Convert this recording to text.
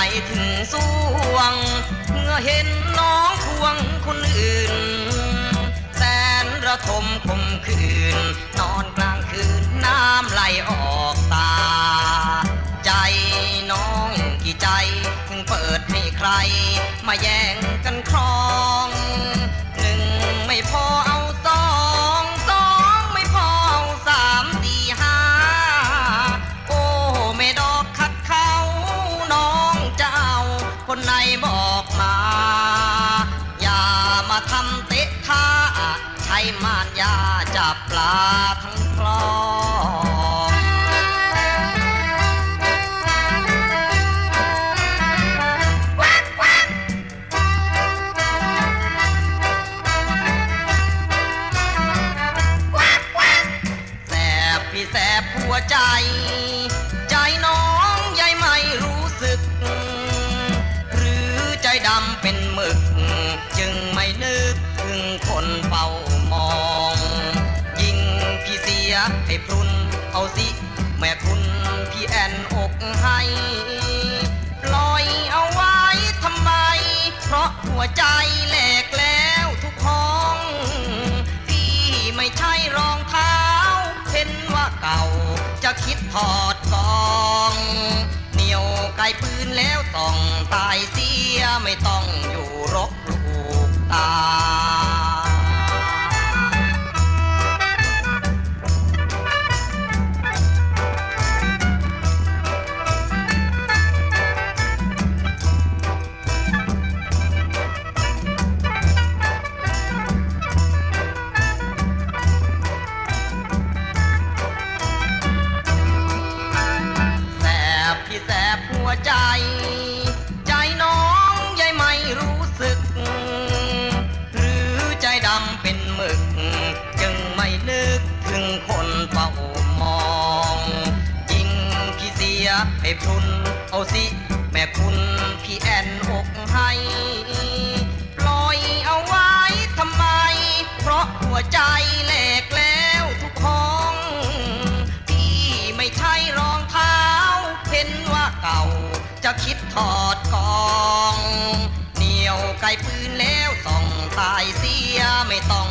ไปถึงสวง เมื่อเห็นน้องควงคนอื่น แสนระทมคมคืน นอนกลางคืนน้ำไหลออกตา ใจน้องกี่ใจ ถึงเปิดให้ใคร มาแย่งกัน คนไหนบอกมา อย่ามาทำเตะท่าใช้มารยาจับปลาทั้งคลองแสบพี่แสบหัวใจำเป็นหมึก จึงไม่นึกถึงคนเฝ้ามอง ยิ่งพี่เสียให้พรุนเอาสิ แม่คุณพี่แอนอกให้ปล่อยเอาไว้ทำไม เพราะหัวใจแหลกแล้วทุกห้อง พี่ไม่ใช่รองเท้าเห็นว่าเก่าจะคิดถอดกอง เหนียวไกลปืนแล้วต้องตายสี ให้พุนเอาสิ แม่คุณพี่แอนอกให้ปล่อยเอาไว้ทำไม เพราะหัวใจแหลกแล้วทุกห้อง พี่ไม่ใช่รองเท้า เห็นว่าเก่า จะคิดถอดกอง เหนียวไกลปืนแล้วส่องตายเสียไม่ต้อง